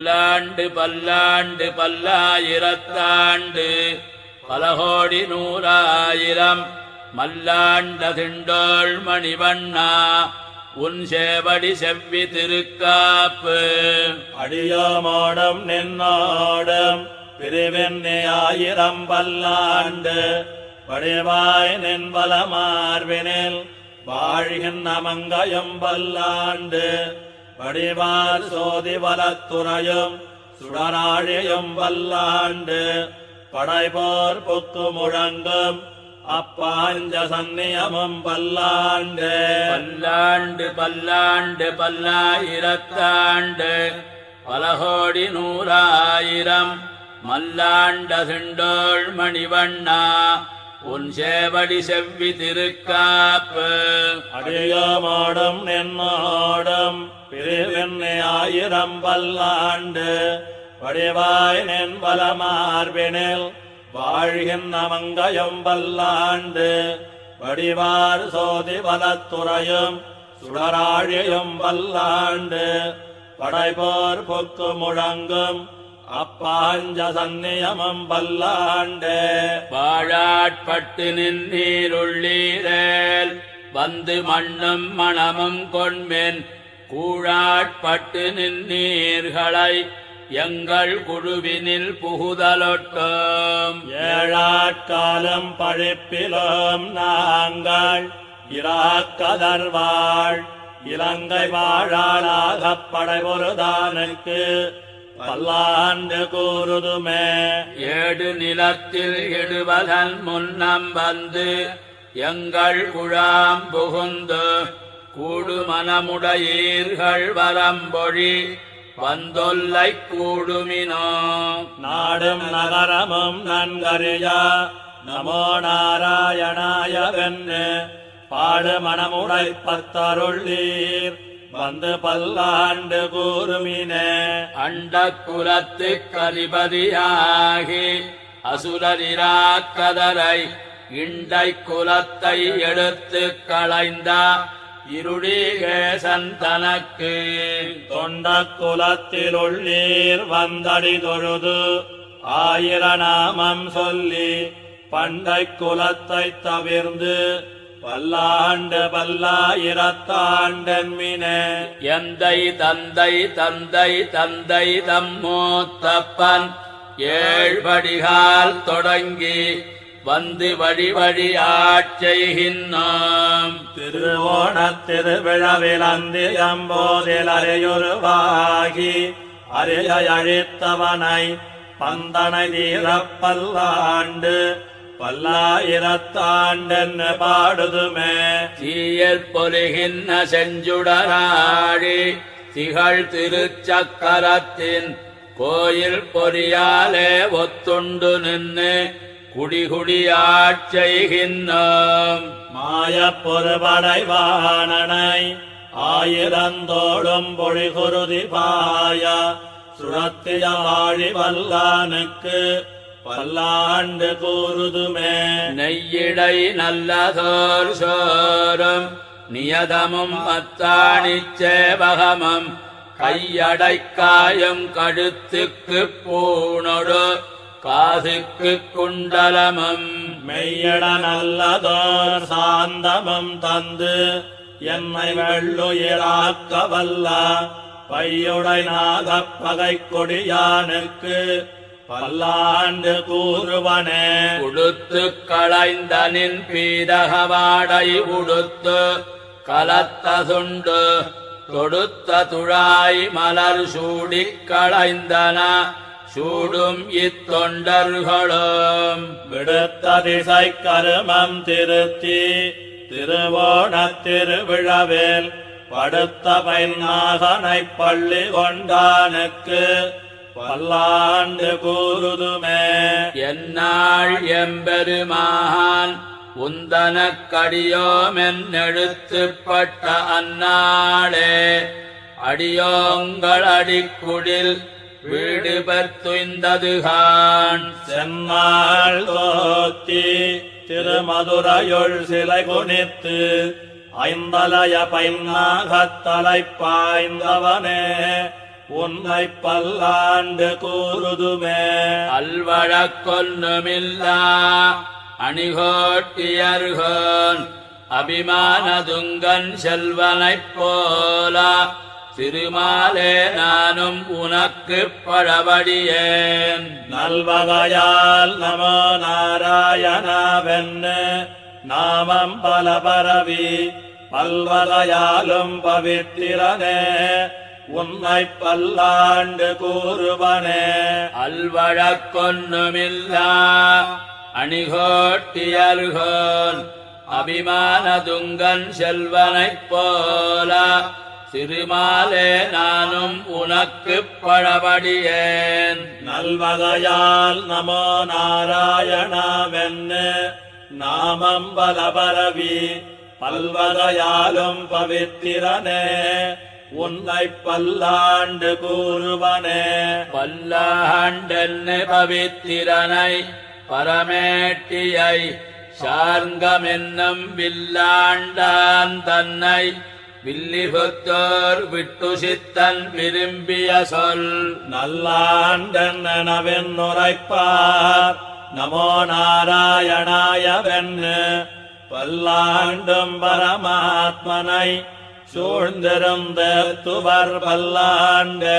பல்லாண்டு பல்லாண்டு பல்லாயிரத்தாண்டு பலகோடி நூறாயிரம் மல்லாண்ட திண்டோள் மணிவண்ணா உன் சேவடி செவ்வி திருக்காப்பு. அடியோமோடும் நின்னாடம் பிரிவெண்ணி ஆயிரம் பல்லாண்டு வடிவாய் நின்பலமார்வினில் வாழ்கின் வாழ்கின்ற பல்லாண்டு வடிவார் சோதி வலத்துறையும் சுடராழியும் வல்லாண்டு படைபோர் புக்கு முழங்கும் அப்பாஞ்ச சந்நியமும் பல்லாண்டு. பல்லாண்டு பல்லாண்டு பல்லாயிரத்தாண்டு பலகோடி நூறாயிரம் மல்லாண்ட திண்டோள் மணிவண்ணா உன் சேவடி செவ்வி திருக்காப்பு. அடியோமோடும் நென்னாடம் பிரிவெண்ணி ஆயிரம் பல்லாண்டு. வடிவாய் நென் மார்பினில் வாழ்கின்ற மங்கையும் பல்லாண்டு. வடிவார் சோதி வலத்துறையும் சுடராழியும் பல்லாண்டு. படைபோர் பொக்கு முழங்கும் அப்பாஞ்ச சந்நியமும் பல்லாண்டு. வாழாட்பட்டு நின்றீருள்ளீரேல். வந்து மண்ணும் மணமும் கொண்மென். கூழாட்பட்டு நின்றீர்களை எங்கள் குழுவினில் புகுதலொட்டும். ஏழாட்காலம் பழிப்பிலும் நாங்கள். இராக்கதர்வாள். இலங்கை வாழாளாகப் படைபொருதானுக்கு. பல்லாண்டு கூறுதுமே. ஏடு நிலத்தில் இடுவதன் முன்னம் வந்து எங்கள் குழாம் புகுந்து கூடு மனமுடையீர்கள் வரம்பொழி வந்தொல்லை கூடுமினோ. நாடும் நகரமும் நன்கறியா. நமோ நாராயணாய வென்று பாடு மனமுடை பத்தருள்ளீர் வந்து பல்லாண்டு கூறுமினே. அண்ட குலத்து கதிபதியாகி அசுரரிராக்கதரை இண்டை குலத்தை எடுத்து களைந்த இருடிகேசன் தனக்கு. தொண்ட குலத்தில் உள்ளீர் வந்தடி தொழுது ஆயிர நாமம் சொல்லி பண்டை குலத்தை தவிர்ந்து பல்லாண்டு பல்லாயிரத்தாண்டன்மினே எந்தை தந்தை தந்தை தந்தை தம்மூத்தப்பன் ஏழ்படிகால் தொடங்கி வந்து வழி வழி ஆட்செய்கின்றோம் திருவோணத் திருவிழாவில் அந்தியம்போதில் அறையுருவாகி அறைய அழித்தவனை பந்தனை தீரப்பல்லாண்டு பல்லாயிரத்தாண்டென்னு பாடுதுமே. தீயற் பொலிகின்ற செஞ்சுடராழி திகழ் திருச்சக்கரத்தின் கோயில் பொறியாலே ஒத்துண்டு நின்று குடிகுடியாட்செய்கின்றோம் மாயப் பொறுபடைவானனை ஆயிரந்தோடும் பொழிகுருதி பாய சுரத்திய வாழி வல்லானுக்கு பல்லாண்டு கூறுதுமே. நெய்யிடை நல்லதோர் சோறும் நியதமும் அத்தாணிச் சேவகமும் கையடைக்காயம் கழுத்துக்கு பூணொடு காதுக்கு குண்டலமும். மெய்யட நல்லதோர் சாந்தமும் தந்து என்னை வெள்ளுயிராக்க வல்ல பையுடை நாகப் பகை கொடியானுக்கு பல்லாண்டு கூறுவனே. உடுத்து களைந்தனின் பீதகவாடை உடுத்து கலத்த சுண்டு தொடுத்த துழாய் மலர் சூடிக் களைந்தன. சூடும் இத்தொண்டர்களும் விடுத்த திசை கருமம் திருத்தி திருவோணத் திருவிழாவில் படுத்த பைநாகனை பள்ளி கொண்டானுக்கு பல்லாண்டு கூறுதுமே. என்னாள் எம்பெருமான் உந்தனக்கடியோமென்னெழுத்துப்பட்ட அந்நாளே. அடியோங்கள் அடிக்குடில் வீடு பெற்றுந்ததுகான் சென்னாள் தோத்தி திருமதுரையுள் சிலை குனித்து ஐந்தலய பைன்னாகத்தலை பாய்ந்தவனே உன்னை பல்லாண்டு கூறுதுமே. அல்வழக்கொன்னுமில்லா அணிகோட்டியர்கோன் அபிமானதுங்கன் செல்வனைப் போல. திருமாலே நானும் உனக்கு பழபடியேன் நல்வகையால் நமோ நாராயணாவென்னு நாமம் பல பரவி பல்வகையாலும் பவித்திரனே. உன்னை பல்லாண்டு கூறுவனே. அல்வழக்கொன்னுமில்லா அணிகோட்டியர்கோன் அபிமானதுங்கன் செல்வனைப் போல. திருமாலே நானும் உனக்கு பழபடியேன். நல்வகையால் நமோ நாராயணாவென்னு நாமம் பல பரவி பல்வகையாலும் பவித்திரனே. உன்னை பல்லாண்டு கூறுவனே. பல்லாண்டென்னு பவித்திரனை பரமேட்டியை சார்கமென்னும் வில்லாண்டான் தன்னை. வில்லிபுத்தோர் விட்டு சித்தன் விரும்பிய சொல். நல்லாண்டென்னவென் உரைப்பார். நமோ நாராயணாயவென்னு பல்லாண்டும் பரமாத்மனை சூழ்ந்திருந்த துவர் பல்லாண்டு